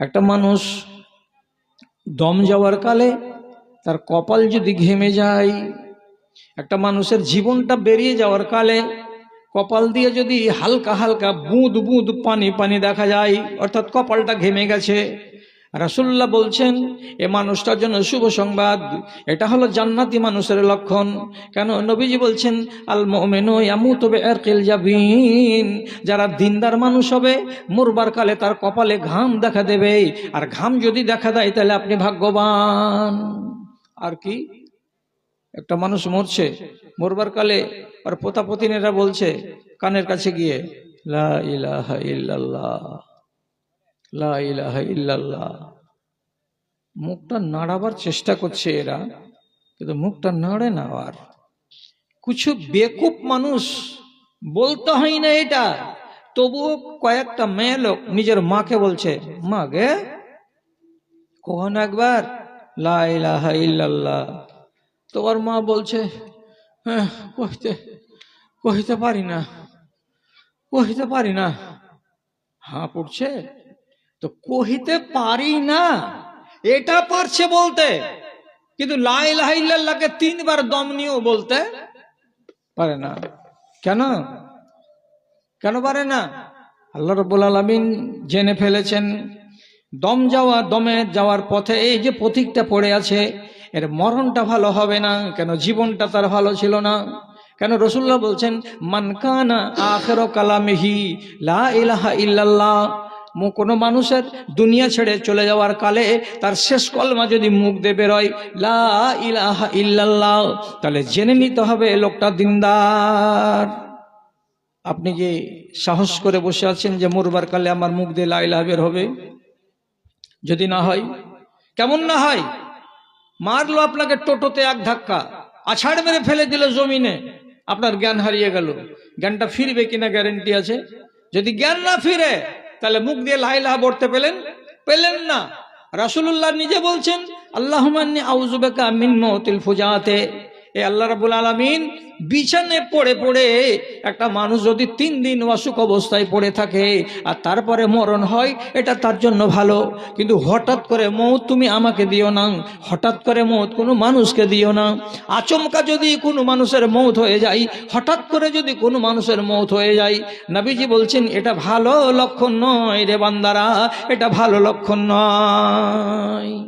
একটা মানুষ দম যাওয়ার কালে তার কপাল যদি ঘেমে যায়, একটা মানুষের জীবনটা বেরিয়ে যাওয়ার কালে কপাল দিয়ে যদি হালকা হালকা বুঁদ বুঁদ পানি পানি দেখা যায়, অর্থাৎ কপালটা ঘেমে গেছে রাসুল্লাহ বলছেন, এ মানুষটার জন্য শুভ সংবাদ। এটা হলো জান্নাতি মানুষের লক্ষণ। কেন? নবীজি বলছেন, আল মোমেনো যারা দিনদার মানুষ হবে, মরবার কালে তার কপালে ঘাম দেখা দেবে। আর ঘাম যদি দেখা দেয়, তাহলে আপনি ভাগ্যবান। আর কি? একটা মানুষ মরছে, মরবার কালে আর পোতা পতিনেরা বলছে, কানের কাছে গিয়ে, লা ইলাহা ইল্লাল্লাহ। মুখটা নাড়াবার চেষ্টা করছে এরা, কিন্তু মুখটা নাড়ে না আর। কিছু বেকুপ মানুষ বলতে হয় না এটা, তবুও কয়েকটা মেয়ে লোক নিজের মাকে বলছে, মা গে, কখন একবার তোমার মা বলছে হ্যাঁ কহিতে কহিতে পারি না কহিতে পারি না। হ্যাঁ পড়ছে? তো কহিতে পারি না। এটা পারছে বলতে। কিন্তু লাইলাহিল্লাহকে তিনবার দম নিয়েও বলতে পারে না। কেন? কেন পারে না? আল্লাহ রব্বুল আলমিন জেনে ফেলেছেন, দম যাওয়া, দমে যাওয়ার পথে এই যে প্রতীকটা পড়ে আছে, এর মরণটা ভালো হবে না, কেন জীবনটা তার ভালো ছিল না? কেন রসুল্লাহ বলছেন মানকানা আখের কালামেহি লা ইলাহা ইল্লাল্লাহ কোনো মানুষের দুনিয়া ছেড়ে চলে যাওয়ার কালে তার শেষ কলমা যদি মুখ দিয়ে বেরোয়, লা ইলাহা তাহলে জেনে নিতে হবে লোকটা দিনদার। আপনি কি সাহস করে বসে আছেন যে মরবার কালে আমার মুখ দিয়ে লাইলা বের হবে? যদি না হয়, কেমন না হয়? মারলো আপনাকে টোটোতে এক ধাক্কা, আছাড় মেরে ফেলে দিল জমিনে। আপনার জ্ঞান হারিয়ে গেল। জ্ঞানটা ফিরবে কিনা গ্যারেন্টি আছে? যদি জ্ঞান না ফিরে তাহলে মুখ দিয়ে লাইলাহা পড়তে পেলেন? পেলেন না। রাসুল্লাহ নিজে বলছেন আল্লাহ আউজুবেকা মিন মতিল ফুজাতে। এ আল্লাহ রাবুল আলমিন বিছানে পড়ে পড়ে একটা মানুষ যদি তিন দিন অসুখ অবস্থায় পড়ে থাকে আর তারপরে মরণ হয়, এটা তার জন্য ভালো। কিন্তু হঠাৎ করে মৌত তুমি আমাকে দিও না, হঠাৎ করে মৌত কোনো মানুষকে দিও না। আচমকা যদি কোনো মানুষের মৌত হয়ে যায়, হঠাৎ করে যদি কোনো মানুষের মৌত হয়ে যায়, নবীজি বলছেন, এটা ভালো লক্ষণ নয় রে বান্দারা, এটা ভালো লক্ষণ নয়।